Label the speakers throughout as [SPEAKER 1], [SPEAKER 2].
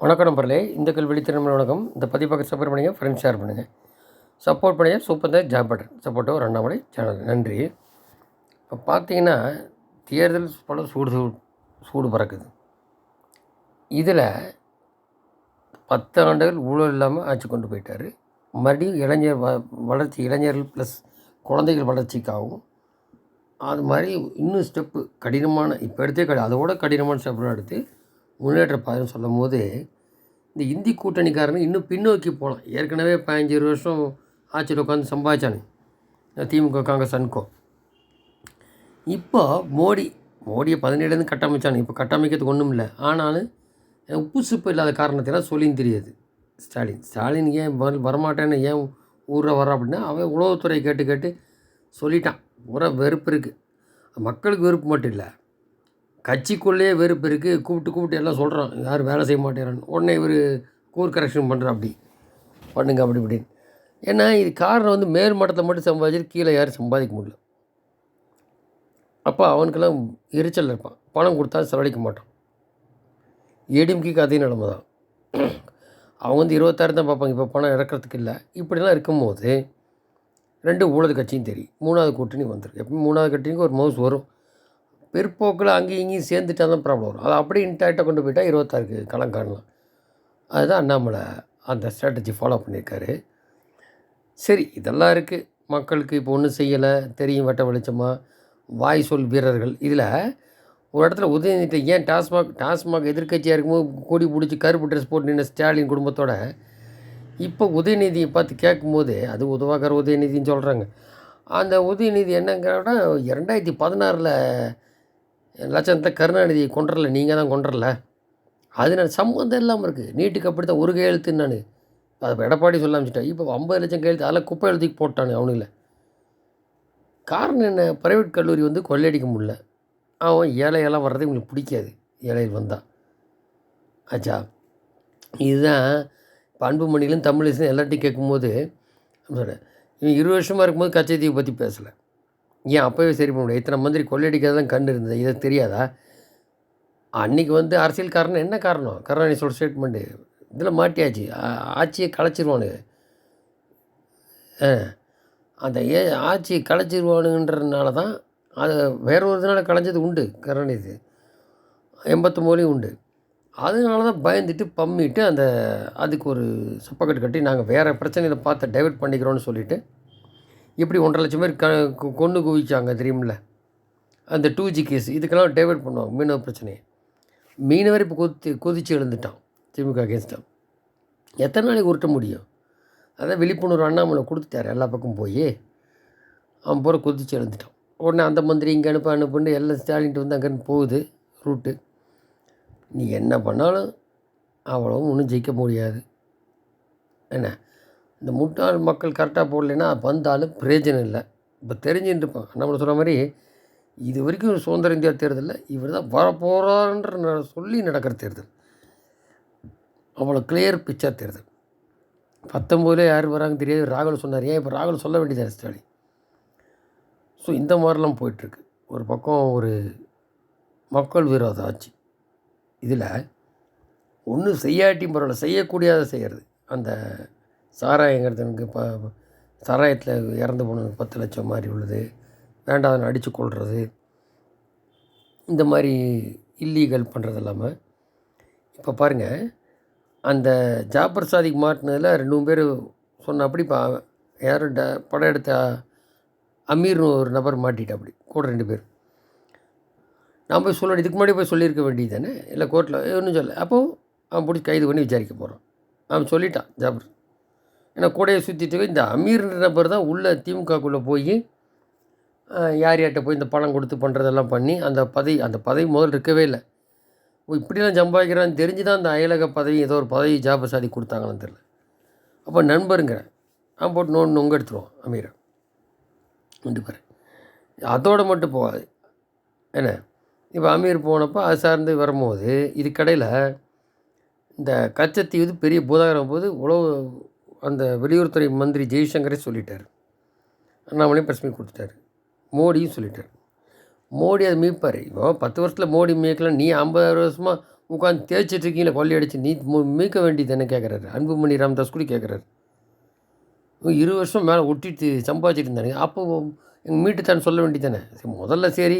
[SPEAKER 1] வணக்கம் நம்பர்லே இந்த கல்வி வெளித்திறமை வணக்கம். இந்த பதிப்பாக சப்போர்ட் பண்ணுங்கள் ஃப்ரெண்ட்ஸ் ஷேர் பண்ணுங்கள் சப்போர்ட் பண்ணுங்க சூப்பர் தான் ஜாப் பட்டன் சப்போர்ட்டோ ஒரு அண்ணாமலை சேனல். நன்றி. இப்போ பார்த்தீங்கன்னா தேர்தல் பல சூடு சூடு சூடு பறக்குது. இதில் பத்து ஆண்டுகள் ஊழல் இல்லாமல் ஆட்சி கொண்டு போயிட்டார். மறுபடியும் இளைஞர் வ வளர்ச்சி இளைஞர்கள் ப்ளஸ் குழந்தைகள் வளர்ச்சிக்காகவும் அது மாதிரி இன்னும் ஸ்டெப்பு கடினமான இப்போ எடுத்தே கடி அதோட கடினமான ஸ்டெப்லாம் எடுத்து முன்னேற்ற பாதைன்னு சொல்லும் போது இந்த இந்தி கூட்டணிக்காரங்க இன்னும் பின்னோக்கி போகலாம். ஏற்கனவே பதினஞ்சு இருபது வருஷம் ஆட்சியில் உட்காந்து சம்பாதிச்சானுங்க திமுக காங்கிரஸ் அன்கோ. இப்போ மோடி மோடியை பதினேழுலேருந்து கட்டமைச்சானு இப்போ கட்டமைக்கிறதுக்கு ஒன்றும் இல்லை. ஆனாலும் உப்பு சுப்பு இல்லாத காரணத்தெல்லாம் சொல்லின்னு தெரியாது. ஸ்டாலின் ஸ்டாலின் ஏன் வர வரமாட்டேன்னு ஏன் ஊரில் வர அப்படின்னா அவன் உளவுத்துறை கேட்டு கேட்டு சொல்லிட்டான். பூரா வெறுப்பு இருக்குது மக்களுக்கு வெறுப்பு மட்டும் இல்லை. கட்சிக்குள்ளேயே வெறுப்பு இருக்குது கூப்பிட்டு கூப்பிட்டு எல்லாம் சொல்கிறான் யாரும் வேலை செய்ய மாட்டேறான்னு. உடனே இவர் கூர் கரெக்ஷன் பண்ணுறா அப்படி. பண்ணுங்க அப்படி இப்படின்னு. ஏன்னா இது காரணம் வந்து மேல் மட்டத்தில் மட்டும் சம்பாதிச்சு கீழே யாரும் சம்பாதிக்க முடியல. அப்போ அவனுக்கெல்லாம் எரிச்சல் இருப்பான். பணம் கொடுத்தா செலவழிக்க மாட்டான். ஏடிஎம்கேக்கு அதே நிலமை தான். அவங்க வந்து இருபத்தாயிரம் தான் பார்ப்பாங்க. இப்போ பணம் இறக்கிறதுக்கு இல்லை. இப்படிலாம் இருக்கும்போது ரெண்டு ஊழல் கட்சியும் தெரியும். மூணாவது கூட்டணி வந்துடும் எப்போ மூணாவது கட்சிக்கு ஒரு மவுஸ் வரும். பிற்போக்கில் அங்கேயும் இங்கேயும் சேர்ந்துட்டா தான் ப்ராப்ளம் வரும். அதை அப்படியே இன்டாக்டாக கொண்டு போயிட்டால் இருபத்தாறுக்கு களம் காணலாம். அதுதான் அண்ணாமலை அந்த ஸ்ட்ராட்டஜி ஃபாலோ பண்ணியிருக்காரு. சரி இதெல்லாம் இருக்குது மக்களுக்கு இப்போ ஒன்றும் செய்யலை. தெரியும் வட்ட வெளிச்சமாக வாய் சொல் வீரர்கள். இதில் ஒரு இடத்துல உதயநிதி ஏன் டாஸ்மாக் டாஸ்மாக் எதிர்க்கட்சியாக இருக்கும்போது கூடி பிடிச்சி கருப்பு ட்ரெஸ் போட்டு நின்று ஸ்டாலின் குடும்பத்தோட? இப்போ உதயநிதியை பார்த்து கேட்கும்போது அது உதவாகர் உதயநிதின்னு சொல்கிறாங்க அந்த உதயநிதி என்னங்கிறோட ரெண்டாயிரத்தி பதினாறில் லட்சணத்தை கருணாநிதியை கொண்டுறல நீங்கள் தான் கொண்டுறல அது நான் சம்மந்தம் இல்லாமல் இருக்குது நீட்டுக்கு அப்படி தான் ஒரு கையெழுத்துன்னு நான் அதை எடப்பாடி சொல்ல ஆரம்பிச்சிட்டேன் இப்போ ஐம்பது லட்சம் கையெழுத்து அதெல்லாம் குப்பை எழுத்துக்கு போட்டானு அவனுங்கள. காரணம் என்ன? ப்ரைவேட் கல்லூரி வந்து கொள்ளையடிக்க முடியல. அவன் ஏழையெல்லாம் வர்றது இவங்களுக்கு பிடிக்காது. ஏழையில் வந்தான் ஆச்சா இதுதான் இப்போ அன்புமணியிலும் தமிழிசையும் எல்லாத்தையும் கேட்கும்போது சொல்கிறேன் இவன் இருபது வருஷமாக இருக்கும்போது கச்சத்தீவை பற்றி பேசலை. ஏன் அப்போவே சரி பண்ண முடியாது? இத்தனை மந்திரி தான் கண்டு இருந்தது. இதை தெரியாதா? அன்றைக்கி வந்து அரசியல் காரணம் என்ன காரணம்? கருணாநிதி சொல்கிற ஸ்டேட்மெண்ட்டு இதில் மாட்டியாச்சு. ஆட்சியை கலைச்சிருவானுங்க. ஆ அந்த ஏ ஆட்சியை கலைச்சிருவானுன்றதுனால தான் அது வேற ஒரு இதனால் கலைஞ்சது உண்டு கருணாநிதி. எண்பத்தொம்போதுலேயும் உண்டு. அதனால தான் பயந்துட்டு பம்மிட்டு அந்த அதுக்கு ஒரு சப்பக்கட்டு கட்டி நாங்கள் வேறு பிரச்சனையில் பார்த்து டைவர்ட் பண்ணிக்கிறோன்னு சொல்லிவிட்டு எப்படி ஒன்றரை லட்சம் பேர் க கொன்று குவிச்சாங்க தெரியுமில்ல? அந்த டூ ஜி கேஸ் இதுக்கெல்லாம் டைவர்ட் பண்ணுவாங்க மீனவ பிரச்சனையை. மீனவர் இப்போ கொதி கொதிச்சு எழுந்துட்டான் திமுக அகேன்ஸ்டாக எத்தனை நாளைக்கு உருட்ட முடியும்? அதான் விழிப்புணர்வு அண்ணாமலை கொடுத்துட்டாரு எல்லா பக்கம் போய். அவன் பூரா கொதிச்சு எழுந்துட்டான். உடனே அந்த மந்திரி இங்கே அனுப்ப அனுப்புன்னு எல்லாம் ஸ்டாலின்ட்டு வந்து அங்கேருந்து போகுது ரூட்டு. நீ என்ன பண்ணாலும் அவ்வளவும் ஒன்றும் ஜெயிக்க முடியாது. என்ன? இந்த முட்டாள் மக்கள் கரெக்டாக போடலைன்னா வந்தாலும் பிரயோஜனம் இல்லை. இப்போ தெரிஞ்சுட்டு இருப்பான் நம்மளை சொல்கிற மாதிரி இது வரைக்கும் சுதந்திர இந்தியா தேர்தலில் இவர் தான் வரப்போகிறான்ற ந- சொல்லி நடக்கிற தேர்தல். அவ்வளோ கிளியர் பிக்சர் தேர்தல். பத்தொம்போதுல யார் வராங்க தெரியாது. ராகுல் சொன்னார். ஏன் இப்போ ராகுல் சொல்ல வேண்டியது ஸ்டாலின்? ஸோ இந்த மாதிரிலாம் போயிட்டுருக்கு. ஒரு பக்கம் ஒரு மக்கள் விரோத ஆட்சி. இதில் ஒன்றும் செய்யாட்டி பரவாயில்ல. செய்யக்கூடியதை செய்கிறது அந்த சாராயங்கிறது ப சாராயத்தில் இறந்து போனதுக்கு பத்து லட்சம் மாதிரி உள்ளது. வேண்டாம் அடித்து கொள்வது. இந்த மாதிரி இல்லீகல் பண்ணுறது இல்லாமல் இப்போ பாருங்கள் அந்த ஜாபர் சாதிக் மாட்டினதில் ரெண்டு மூணு பேர் அப்படி இப்போ யார் ட படம் எடுத்த அமீர்னு ஒரு நபர் மாட்டிட்டா அப்படி கூட ரெண்டு பேர். நான் போய் சொல்ல இதுக்கு முன்னாடி போய் சொல்லியிருக்க வேண்டியது தானே? இல்லை கோர்ட்டில் ஒன்றும் சொல்ல அப்போது அவன் பிடிச்சி கைது பண்ணி விசாரிக்க போகிறான். அவன் சொல்லிட்டான் ஜாபர். ஏன்னா கூடையை சுற்றிட்டு இந்த அமீர்ன்ற நபர் தான் உள்ளே திமுகக்குள்ளே போய் யார் யார்கிட்ட போய் இந்த பணம் கொடுத்து பண்ணுறதெல்லாம் பண்ணி அந்த பதவி அந்த பதவி முதல் இருக்கவே இல்லை. ஓ இப்படிலாம் சம்பாதிக்கிறான்னு தெரிஞ்சு தான் அந்த அயலக பதவி ஏதோ ஒரு பதவி ஜாப சாதி கொடுத்தாங்கன்னு தெரியல. அப்போ நண்பருங்கிறேன் நான் போட்டு நோண்டு நொங்க எடுத்துருவோம் அமீரை. ரெண்டு பேர். அதோடு மட்டும் போகாது. என்ன? இப்போ அமீர் போனப்போ அது சார்ந்து வரும்போது இதுக்கடையில் இந்த கச்சத்தீவு பெரிய பூதாகரம் போது உழவு அந்த வெளியுறவுத்துறை மந்திரி ஜெய்சங்கரே சொல்லிட்டார். அண்ணாமலையும் பிரஸ் மீட் கொடுத்துட்டாரு. மோடியும் சொல்லிட்டார். மோடி அதை மீட்பார். இப்போ பத்து வருஷத்தில் மோடி மீட்கலாம் நீ ஐம்பது வருஷமாக உட்காந்து தேய்ச்சிட்டு இருக்கீங்களே கொள்ளையடிச்சு நீ மீட்க வேண்டியது என்ன கேட்குறாரு அன்புமணி ராமதாஸ் கூட கேட்குறாரு இரு வருஷம் மேலே ஒட்டிட்டு சம்பாதிச்சிட்டு இருந்தானுங்க அப்போ எங்கள் மீட்டுத்தான் சொல்ல வேண்டியதானே சரி முதல்ல சரி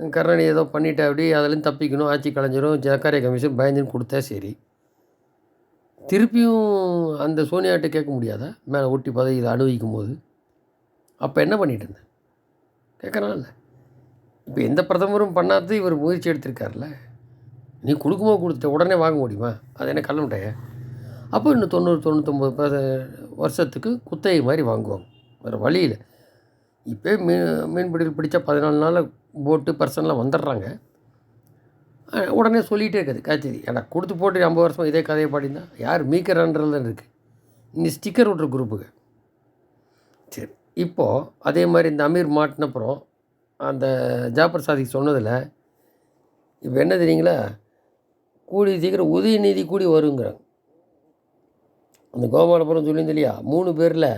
[SPEAKER 1] கருணாநிதி ஏதோ பண்ணிட்டா அப்படி அதுலேருந்து தப்பிக்கணும் ஆட்சி கலைஞரும் ஜக்காரிய கமிஷன் பயந்துன்னு கொடுத்தா சரி. திருப்பியும் அந்த சோனியாட்ட கேட்க முடியாதா? மேலே ஒட்டி பதவி இதை அனுபவிக்கும் போது அப்போ என்ன பண்ணிகிட்டு இருந்தேன்? இல்லை இப்போ எந்த பிரதமரும் பண்ணாது இவர் முயற்சி எடுத்திருக்காருல்ல. நீ கொடுக்குமோ கொடுத்துட்ட உடனே வாங்க முடியுமா? அது என்ன கள்ள மிட்டாயா? அப்போ இன்னும் தொண்ணூறு தொண்ணூத்தொம்பது வருஷத்துக்கு குத்தகை மாதிரி வாங்குவாங்க. வேறு வழியில் இப்போ மீன் மீன்பிடிகள் பிடிச்சா பதினாலு நாளில் போட்டு பர்சன்லாம் வந்துடுறாங்க. உடனே சொல்லிகிட்டே இருக்குது காய்ச்சி ஏன்னா கொடுத்து போட்டு ஐம்பது வருஷம் இதே கதையை பாடினா யார் மீக்கரான்றது தான் இருக்குது நீ ஸ்டிக்கர் விட்ற குரூப்புக்கு சரி இப்போது அதே மாதிரி இந்த அமீர் மாட்டினப்புறம் அந்த ஜாபர் சாதிக்கு சொன்னதில் இப்போ என்ன தெரியுங்களா? கூடி சீக்கிரம் உதயநிதி கூடி வருங்கிறாங்க. அந்த கோபாலபுரம் சொல்லியிருந்தேன் இல்லையா? மூணு பேரில்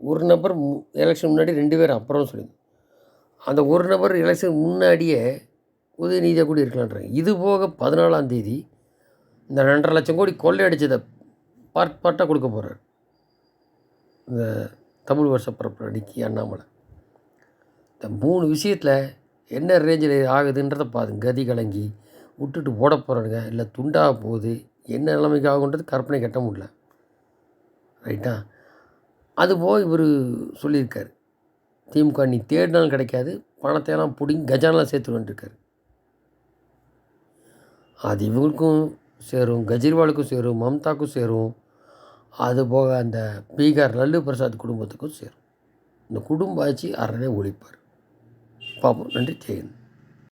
[SPEAKER 1] ஒரு நபர் எலெக்ஷன் முன்னாடி ரெண்டு பேர் அப்புறம் சொல்லியிருந்தோம் அந்த ஒரு நபர் எலெக்ஷன் முன்னாடியே உதயநிதியாக கூட இருக்கலான்றாங்க இது போக பதினாலாம் தேதி இந்த ரெண்டரை லட்சம் கோடி கொள்ளையடிச்சதை பார்ட் பார்ட்டாக கொடுக்க போகிறார் இந்த தமிழ் வருஷ பரப்பு அடிக்கி அண்ணாமலை. இந்த மூணு விஷயத்தில் என்ன ரேஞ்சில் ஆகுதுன்றதை பாருங்க. கதி கலங்கி விட்டுட்டு ஓட போகிறானுங்க இல்லை துண்டாக போகுது. என்ன நிலைமைக்கு ஆகுன்றது கற்பனை கட்ட முடியல. ரைட்டா? அதுபோக இவர் சொல்லியிருக்கார். திமுக நீ தேடினாலும் கிடைக்காது. பணத்தையெல்லாம் பிடிங்கி கஜானெலாம் சேர்த்து இருக்காரு. அது இவங்களுக்கும் சேரும் கெஜ்ரிவாலுக்கும் சேரும் மம்தாக்கும் சேரும். அது போக அந்த பீகார் லல்லு பிரசாத் குடும்பத்துக்கும் சேரும். இந்த குடும்ப ஆட்சி அறவே ஒழிப்பார். பார்ப்போம் நன்றி. ஜெயந்த்